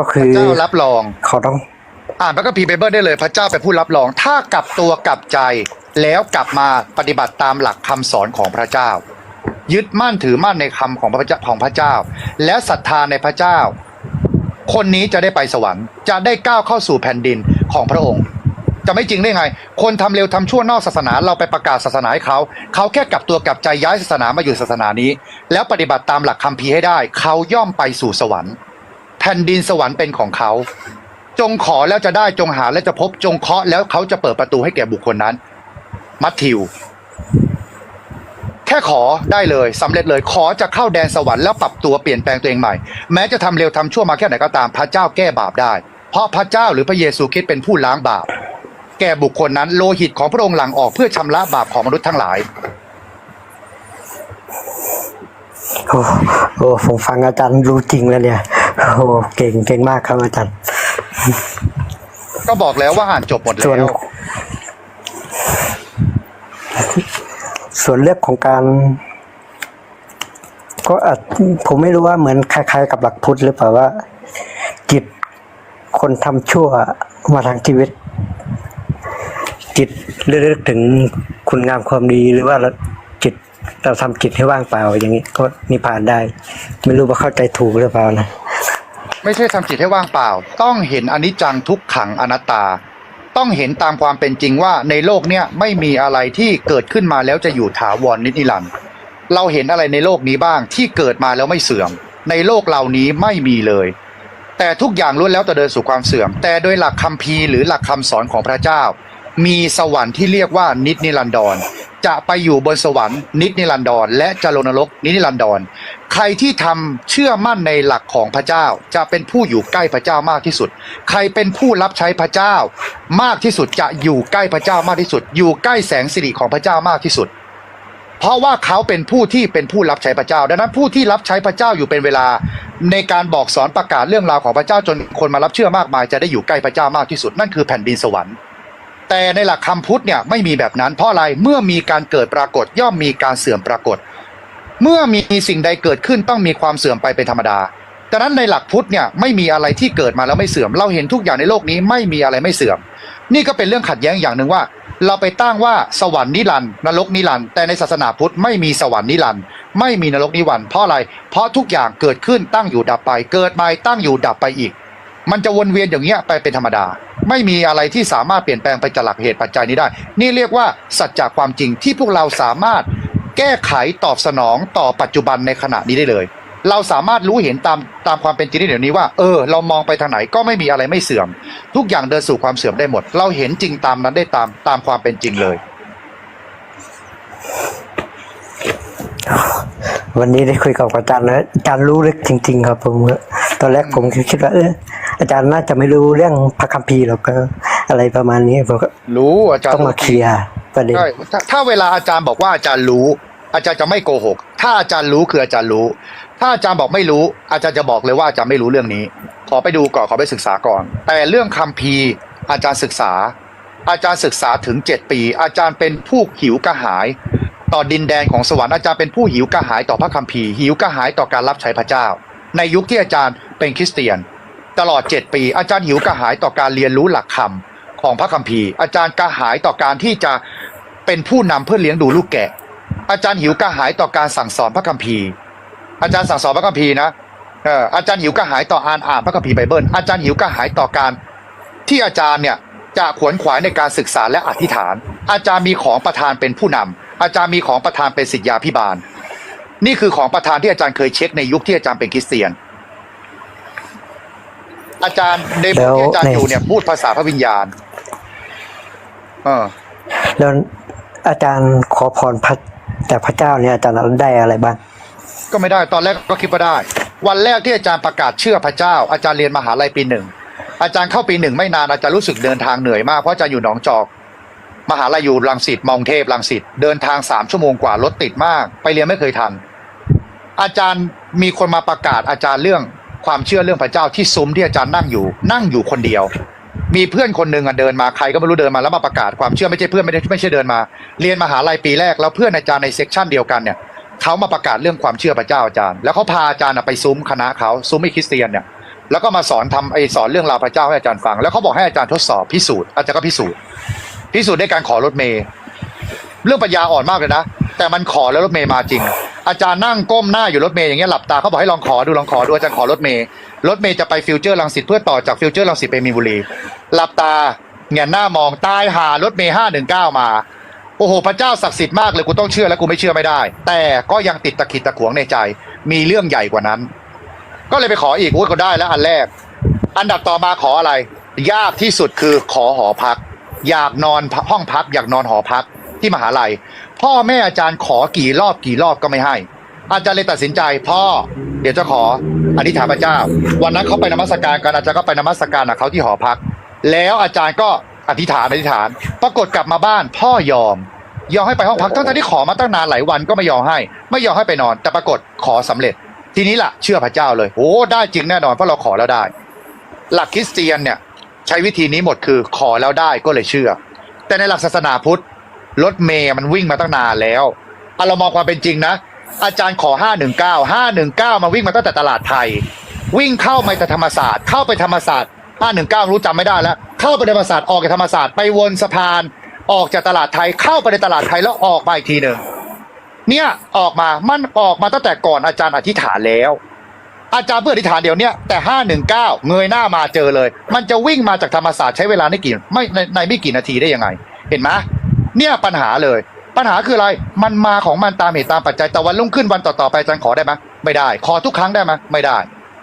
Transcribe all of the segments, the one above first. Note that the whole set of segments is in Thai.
ก็พคือระเจ้ารับรอง เขาต้อง อ่านพระคัมภีร์ไบเบิลได้เลยพระเจ้าเป็นผู้รับรอง ถ้ากลับตัวกลับใจแล้วกลับมาปฏิบัติตามหลักคำสอนของพระเจ้า ยึดมั่นถือมั่นในคำของพระเจ้าของพระเจ้า และศรัทธาในพระเจ้า คนนี้จะได้ไปสวรรค์ จะได้ก้าวเข้าสู่แผ่นดินของพระองค์ จะไม่จริงได้ไง คนทำเร็วทำชั่วนอกศาสนา เราไปประกาศศาสนาให้เขา เขาแค่กลับตัวกลับใจย้ายศาสนามาอยู่ศาสนานี้ แล้วปฏิบัติตามหลักคัมภีร์ให้ได้ เขาย่อมไปสู่สวรรค์ แผ่นดินสวรรค์เป็นของเขา จงขอแล้วจะได้จงหาแล้วจะพบจงเคาะแล้วเขาจะเปิดประตูให้แก่บุคคลนั้น มัทธิว แค่ขอได้เลยสำเร็จเลยขอจะเข้าแดนสวรรค์แล้วปรับตัวเปลี่ยนแปลงตัวเองใหม่ แม้จะทำเร็วทำชั่วมาแค่ไหนก็ตามพระเจ้าแก้บาปได้ เพราะพระเจ้าหรือพระเยซูคริสต์เป็นผู้ล้างบาป แก่บุคคลนั้นโลหิตของพระองค์หลั่งออกเพื่อชำระบาปของมนุษย์ทั้งหลายโอ้โอ้ผมฟังอาจารย์รู้จริงแล้วเนี่ย โอ้เก่งเก่งมากครับอาจารย์ก็บอกแล้วว่าอ่านจบหมดส่วนแล้ว ส่วนเรื่องของการ ก็อาจผมไม่รู้ว่าเหมือนคล้าย ๆ กับหลักพุทธหรือเปล่าว่า จิตคนทำชั่วมาทางชีวิต จิตเลือกถึงคุณงามความดีหรือว่าเราจิตเราทำจิตให้ว่างเปล่าอย่างนี้ก็นิพพานได้ ไม่รู้ว่าเข้าใจถูกหรือเปล่านะ ไม่ใช่ทำจิตให้ว่างเปล่า ต้องเห็นอนิจจังทุกขังอนัตตา ต้องเห็นตามความเป็นจริงว่าในโลกเนี้ยไม่มีอะไรที่เกิดขึ้นมาแล้วจะอยู่ถาวรนิจนิรันดร์เราเห็นอะไรในโลกนี้บ้างที่เกิดมาแล้วไม่เสื่อม ในโลกเหล่านี้ไม่มีเลย แต่ทุกอย่างล้วนแล้วแต่เดินสู่ความเสื่อม แต่โดยหลักคัมภีร์หรือหลักคำสอนของพระเจ้า มีสวรรค์ที่เรียกว่านิจนิรันดร จะไปอยู่บนสวรรค์นิจนิรันดรและจะลงนรกนิจนิรันดรใครที่ทำเชื่อมั่นในหลักของพระเจ้า จะเป็นผู้อยู่ใกล้พระเจ้ามากที่สุด ใครเป็นผู้รับใช้พระเจ้า มากที่สุดจะอยู่ใกล้พระเจ้ามากที่สุด อยู่ใกล้แสงสิริของพระเจ้ามากที่สุด เพราะว่าเขาเป็นผู้ที่เป็นผู้รับใช้พระเจ้า ดังนั้นผู้ที่รับใช้พระเจ้าอยู่เป็นเวลา ในการบอกสอนประกาศเรื่องราวของพระเจ้าจนคนมารับเชื่อมากมาย จะได้อยู่ใกล้พระเจ้ามากที่สุดนั่นคือแผ่นดินสวรรค์ แต่ในหลักคำพุทธเนี่ยไม่มีแบบนั้นเพราะอะไรเมื่อมีการเกิดปรากฏย่อมมีการเสื่อมปรากฏ เมื่อมีสิ่งใดเกิดขึ้นต้องมีความเสื่อมไปเป็นธรรมดาดังนั้นในหลักพุทธเนี่ยไม่มีอะไรที่เกิดมาแล้วไม่เสื่อม เราเห็นทุกอย่างในโลกนี้ไม่มีอะไรไม่เสื่อม นี่ก็เป็นเรื่องขัดแย้งอย่างหนึ่งว่า เราไปตั้งว่าสวรรค์นิรันดร์นรกนิรันดร์แต่ในศาสนาพุทธไม่มีสวรรค์นิรันดร์ไม่มีนรกนิรันดร์เพราะอะไร เพราะทุกอย่างเกิดขึ้นตั้งอยู่ดับไป เกิดมาตั้งอยู่ดับไปอีก มันจะวนเวียนอย่างเงี้ยไปเป็นธรรมดา ไม่มีอะไรที่สามารถเปลี่ยนแปลงไปจากหลักเหตุปัจจัยนี้ได้ นี่เรียกว่าสัจจะความจริงที่พวกเราสามารถแก้ไขตอบสนองต่อปัจจุบันในขณะนี้ได้เลย เราสามารถรู้เห็นตามตามความเป็นจริงได้เดี๋ยวนี้ว่าเออเรามองไปทางไหนก็ไม่มีอะไรไม่เสื่อม ทุกอย่างเดินสู่ความเสื่อมได้หมด เราเห็นจริงตามนั้นได้ตามตามความเป็นจริงเลย วันนี้ได้คุยกับอาจารย์แล้วอาจารย์รู้ลึกจริง ๆ ครับผมตอนแรกผมคิดว่าเออ อาจารย์น่าจะไม่รู้เรื่องพระคัมภีร์หรอกก็อะไรประมาณนี้ผมก็รู้อาจารย์ต้องมาเคลียร์ประเด็นใช่ถ้าถ้าเวลาอาจารย์บอกว่าอาจารย์รู้ อาจารย์จะไม่โกหก ถ้าอาจารย์รู้คืออาจารย์รู้ ถ้าอาจารย์บอกไม่รู้ อาจารย์จะบอกเลยว่าอาจารย์ไม่รู้เรื่องนี้ ขอไปดูก่อนขอไปศึกษาก่อน แต่เรื่องคัมภีร์อาจารย์ศึกษา อาจารย์ศึกษาถึงเจ็ดปี อาจารย์เป็นผู้หิวกระหาย ต่อดินแดนของสวรรค์อาจารย์เป็นผู้หิวกระหายต่อพระคัมภีร์หิวกระหายต่อการรับใช้พระเจ้า ในยุคที่อาจารย์เป็นคริสเตียน ตลอด 7 ปี อาจารย์หิวกระหายต่อการเรียนรู้หลักคำของพระคัมภีร์ อาจารย์กระหายต่อการที่จะเป็นผู้นำเพื่อเลี้ยงดูลูกแกะ อาจารย์หิวกระหายต่อการสั่งสอนพระคัมภีร์ อาจารย์สั่งสอนพระคัมภีร์นะเอออาจารย์หิวกระหายต่ออ่านอ่านพระคัมภีร์ไบเบิลอาจารย์หิวกระหายต่อการที่อาจารย์เนี่ยจะขวนขวายในการศึกษาและอธิษฐาน อาจารย์มีของประธานเป็นผู้นำอาจารย์มีของประธานเป็นศิษยาพิบาล นี่คือของประธานที่อาจารย์เคยเช็คในยุคที่อาจารย์เป็นคริสเตียน อาจารย์ในบทที่อาจารย์อยู่เนี่ยพูดภาษาพระวิญญาณเออแล้วอาจารย์ขอพรพระแต่พระเจ้าเนี่ยอาจารย์ได้อะไรบ้าง ก็ไม่ได้ตอนแรกก็คิดว่าได้ วันแรกที่อาจารย์ประกาศเชื่อพระเจ้า อาจารย์เรียนมหาลัยปีหนึ่งอาจารย์เข้าปีหนึ่งไม่นานอาจารย์รู้สึกเดินทางเหนื่อยมากเพราะอาจารย์อยู่หนองจอกมหาลัยอยู่รังสิตมองเทพรังสิตเดินทางสามชั่วโมงกว่ารถติดมาก ไปเรียนไม่เคยทัน อาจารย์มีคนมาประกาศอาจารย์เรื่อง ความเชื่อเรื่องพระเจ้าที่ซุ้มที่อาจารย์นั่งอยู่ นั่งอยู่คนเดียว มีเพื่อนคนหนึ่งอะเดินมาใครก็ไม่รู้เดินมาแล้วมาประกาศความเชื่อไม่ใช่เพื่อนไม่ได้ไม่ใช่เดินมา เรียนมหาลัยปีแรกแล้วเพื่อนอาจารย์ในเซกชันเดียวกันเนี่ยเขามาประกาศเรื่องความเชื่อพระเจ้าอาจารย์ แล้วเขาพาอาจารย์ไปซุ้มคณะเขาซุ้มไอ้คริสเตียนเนี่ยแล้วก็มาสอนทำไอสอนเรื่องราวพระเจ้าให้อาจารย์ฟัง แล้วเขาบอกให้อาจารย์ทดสอบพิสูจน์อาจารย์ก็พิสูจน์พิสูจน์ด้วยการขอรถเมย์เรื่องปัญญาอ่อนมากเลยนะ แต่มันขอแล้วรถเมย์มาจริง อาจารย์นั่งก้มหน้าอยู่รถเมย์อย่างเงี้ยหลับตาเขาบอกให้ลองขอดูลองขอดูอาจารย์ขอรถเมย์รถเมย์จะไปฟิวเจอร์ลังสิตเพื่อต่อจากฟิวเจอร์ลังสิตไปมีนบุรีหลับตาเงียหน้ามองตายหารถเมย์ห้าหนึ่งเก้ามาโอ้โหพระเจ้าศักดิ์สิทธิ์มากเลยกูต้องเชื่อแล้วกูไม่เชื่อไม่ได้ แต่ก็ยังติดตะขิดตะขวงในใจ มีเรื่องใหญ่กว่านั้น ก็เลยไปขออีกอุ้ยก็ได้แล้วอันแรก อันดับต่อมาขออะไร ยากที่สุดคือขอหอพัก อยากนอนห้องพัก อยากนอนหอพักที่มหาลัย พ่อแม่อาจารย์ขอกี่รอบกี่รอบก็ไม่ให้ อาจารย์เลยตัดสินใจ พ่อ เดี๋ยวจะขออธิษฐานพระเจ้า วันนั้นเขาไปนมัสการกันอาจารย์ก็ไปนมัสการกับเขาที่หอพัก แล้วอาจารย์ก็อธิษฐานอธิษฐาน ปรากฏกลับมาบ้าน พ่อยอม ยอมให้ไปห้องพักทั้งๆที่ขอมาตั้งนานหลายวันก็ไม่ยอมให้ ไม่ยอมให้ไปนอน แต่ปรากฏขอสำเร็จ ทีนี้ล่ะ เชื่อพระเจ้าเลยโอ้ได้จริงแน่นอนเพราะเราขอแล้วได้ หลักคริสเตียนเนี่ย ใช้วิธีนี้หมดคือขอแล้วได้ก็เลยเชื่อ แต่ในหลักศาสนาพุทธ รถเมย์มันวิ่งมาตั้งนานแล้วเอาเรามองความเป็นจริงนะ อาจารย์ขอ 519 519 มาวิ่งมาตั้งแต่ตลาดไทย วิ่งเข้ามาแต่ธรรมศาสตร์ เข้าไปธรรมศาสตร์ 519 รู้จำไม่ได้แล้ว เข้าไปธรรมศาสตร์ออกจากธรรมศาสตร์ไปวนสะพานออกจากตลาดไทยเข้าไปในตลาดไทยแล้วออกมาอีกทีหนึ่งเนี่ยออกมามันออกมาตั้งแต่ก่อนอาจารย์อธิษฐานแล้ว อาจารย์เพื่ออธิษฐานเดี๋ยวเนี้ยแต่519เก้าเงยหน้ามาเจอเลย มันจะวิ่งมาจากธรรมศาสตร์ใช้เวลาไม่กี่ไม่ในไม่กี่นาทีได้ยังไง เห็นไหม เนี่ยปัญหาเลย ปัญหาคืออะไร มันมาของมันตามเหตุตามปัจจัยแต่วันรุ่งขึ้นวันต่อๆไปอาจารย์ขอได้ไหมไม่ได้ ขอทุกครั้งได้ไหมไม่ได้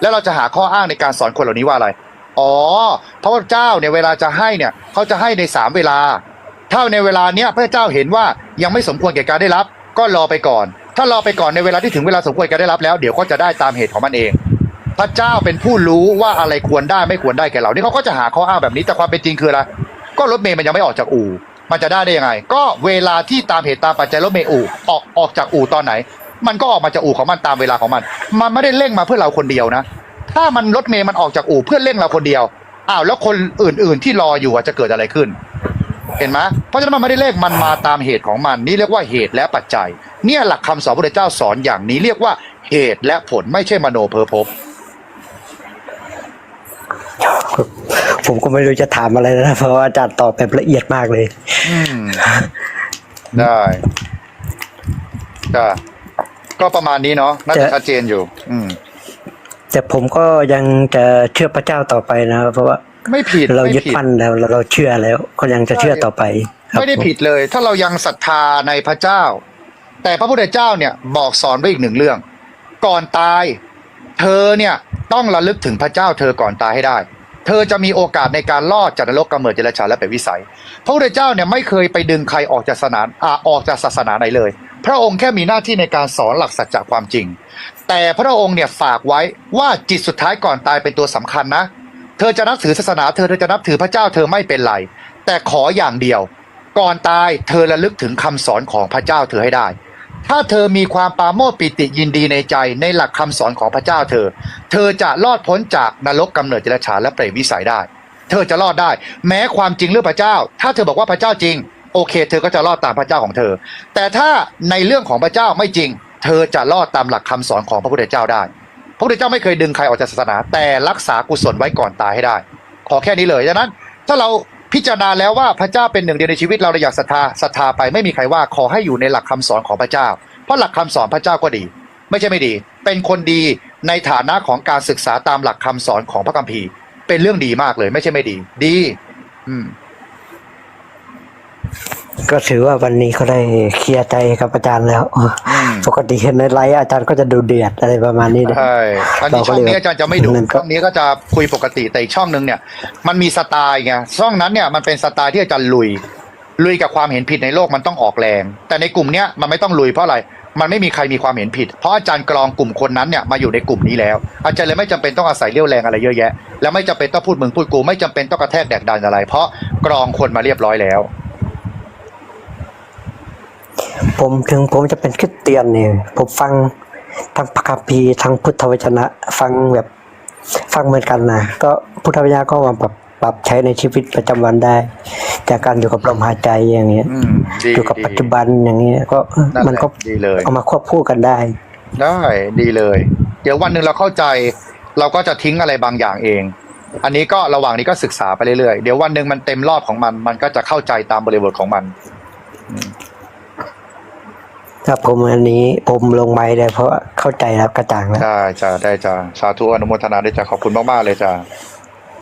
แล้วเราจะหาข้ออ้างในการสอนคนเหล่านี้ว่าอะไร อ๋อ พระเจ้าเนี่ยเวลาจะให้เนี่ยเขาจะให้ในสามเวลา ถ้าในเวลาเนี้ยพระเจ้าเห็นว่ายังไม่สมควรแก่การได้รับ ก็รอไปก่อน ถ้ารอไปก่อนในเวลาที่ถึงเวลาสมควรแก่ได้รับแล้วเดี๋ยวก็จะได้ตามเหตุของมันเองพระเจ้าเป็นผู้รู้ว่าอะไรควรได้ไม่ควรได้แก่เรา นี่เขาก็จะหาข้ออ้างแบบนี้ แต่ความเป็นจริงคืออะไร ก็รถเมย์มันยังไม่ออกจากอู่ มันจะได้ได้ยังไง ก็เวลาที่ตามเหตุตามปัจจัยรถเมย์อู่ออกออกจากอู่ตอนไหน มันก็ออกมาจากอู่ของมันตามเวลาของมัน มันไม่ได้เร่งมาเพื่อเราคนเดียวนะ ถ้ามันรถเมย์มันออกจากอู่เพื่อเร่งเราคนเดียวอ้าวแล้วคนอื่น ๆ ที่รออยู่จะเกิดอะไรขึ้น เห็นไหมเพราะฉะนั้นมันไม่ได้เลขมันมาตามเหตุของมัน นี่เรียกว่าเหตุและปัจจัย เนี่ยหลักคำสอนพระพุทธเจ้าสอนอย่างนี้เรียกว่าเหตุและผลไม่ใช่มโนเพอพบผมก็ไม่รู้จะถามอะไรนะเพราะว่าอาจารย์ตอบแบบละเอียดมากเลย อืม ได้จ้ะก็ประมาณนี้เนาะน่าจะจะชัดเจนอยู่ อืม แต่ผมก็ยังจะเชื่อพระเจ้าต่อไปนะครับเพราะว่าไม่ผิดเราไม่ยึดผิดมั่นแล้วเราเราเชื่อแล้ว ก็ยังจะเชื่อต่อไปครับไม่ได้ผิดเลย ถ้าเรายังศรัทธาในพระเจ้า แต่พระพุทธเจ้าเนี่ย บอกสอนไว้อีกหนึ่งเรื่อง ก่อนตาย เธอเนี่ย ต้องระลึกถึงพระเจ้าเธอก่อนตายให้ได้ เธอจะมีโอกาสในการรอดจากนรกกำเนิดเจรชาและไปวิสัย พระพุทธเจ้าเนี่ยไม่เคยไปดึงใครออกจากศาสนาอ่าออกจากศาสนาไหนเลย พระองค์แค่มีหน้าที่ในการสอนหลักสัจจะความจริง แต่พระองค์เนี่ยฝากไว้ว่าจิตสุดท้ายก่อนตายเป็นตัวสำคัญนะ เธอจะนับถือศาสนาเธอเธอจะนับถือพระเจ้าเธอไม่เป็นไร แต่ขออย่างเดียว ก่อนตายเธอระลึกถึงคำสอนของพระเจ้าเธอให้ได้ ถ้าเธอมีความปาโมทย์ปิติยินดีในใจในหลักคำสอนของพระเจ้าเธอ เธอจะรอดพ้นจากนรกกำเนิดเจรชาและเปรตวิสัยได้ เธอจะรอดได้ แม้ความจริงเรื่องพระเจ้า ถ้าเธอบอกว่าพระเจ้าจริง โอเค เธอก็จะรอดตามพระเจ้าของเธอ แต่ถ้าในเรื่องของพระเจ้าไม่จริง เธอจะรอดตามหลักคำสอนของพระพุทธเจ้าได้ พระพุทธเจ้าไม่เคยดึงใครออกจากศาสนา แต่รักษากุศลไว้ก่อนตายให้ได้ ขอแค่นี้เลยดังนั้น ถ้าเรา พิจารณาแล้วว่าพระเจ้าเป็นหนึ่งเดียวในชีวิตเราเราอยากศรัทธาศรัทธาไปไม่มีใครว่าขอให้อยู่ในหลักคำสอนของพระเจ้า เพราะหลักคำสอนพระเจ้าก็ดี ไม่ใช่ไม่ดี เป็นคนดีในฐานะของการศึกษาตามหลักคำสอนของพระคัมภีร์ เป็นเรื่องดีมากเลย ไม่ใช่ไม่ดี ดี อืม ก็ถือว่าวันนี้เขาได้เคลียร์ใจกับอาจารย์แล้วอืมปกติเห็นในไลฟ์อาจารย์ก็จะดูเดือดอะไรประมาณนี้นะใช่อันนี้เราก็ช่องเลยนี้อาจารย์จะไม่ดูนั่นก็ช่องนี้ก็จะคุยปกติแต่อีกช่องหนึ่งเนี่ย มันมีสไตล์ไงช่องนั้นเนี่ยมันเป็นสไตล์ที่อาจารย์ลุย ลุยกับความเห็นผิดในโลกมันต้องออกแรง แต่ในกลุ่มเนี้ยมันไม่ต้องลุยเพราะอะไรมันไม่มีใครมีความเห็นผิด เพราะอาจารย์กรองกลุ่มคนนั้นเนี่ยมาอยู่ในกลุ่มนี้แล้ว อาจารย์เลยไม่จำเป็นต้องอาศัยเรี่ยวแรงอะไรเยอะแยะ แล้วไม่จำเป็นต้องพูดมึงพูดกู ไม่จำเป็นต้องกระแทกแดกดันอะไร เพราะกรองคนมาเรียบร้อยแล้ว ผมถึงผมจะเป็นคริสเตียนเนี่ยผมฟังทั้งพระคัมภีร์ทั้งพุทธวจนะ ฟังแบบฟังเหมือนกันนะก็พุทธวจนะก็มาปรับปรับใช้ในชีวิตประจำวันได้ จากการอยู่กับลมหายใจอย่างเงี้ยอืมดีอยู่กับดีปัจจุบันอย่างเงี้ยก็เออนั่นแหละมันก็ดีเลยเอามาควบคู่กันได้ ได้ดีเลย เดี๋ยววันหนึ่งเราเข้าใจ เราก็จะทิ้งอะไรบางอย่างเอง อันนี้ก็ระหว่างนี้ก็ศึกษาไปเรื่อยๆเดี๋ยววันหนึ่งมันเต็มรอบของมัน มันก็จะเข้าใจตามบริบทของมัน ถ้าผมอันนี้ผมลงไปได้เพราะเข้าใจแล้วกระจ่างแล้วใช่จ้าได้จ้าสาธุอนุโมทนาด้วยจ้าขอบคุณมากๆเลยจ้า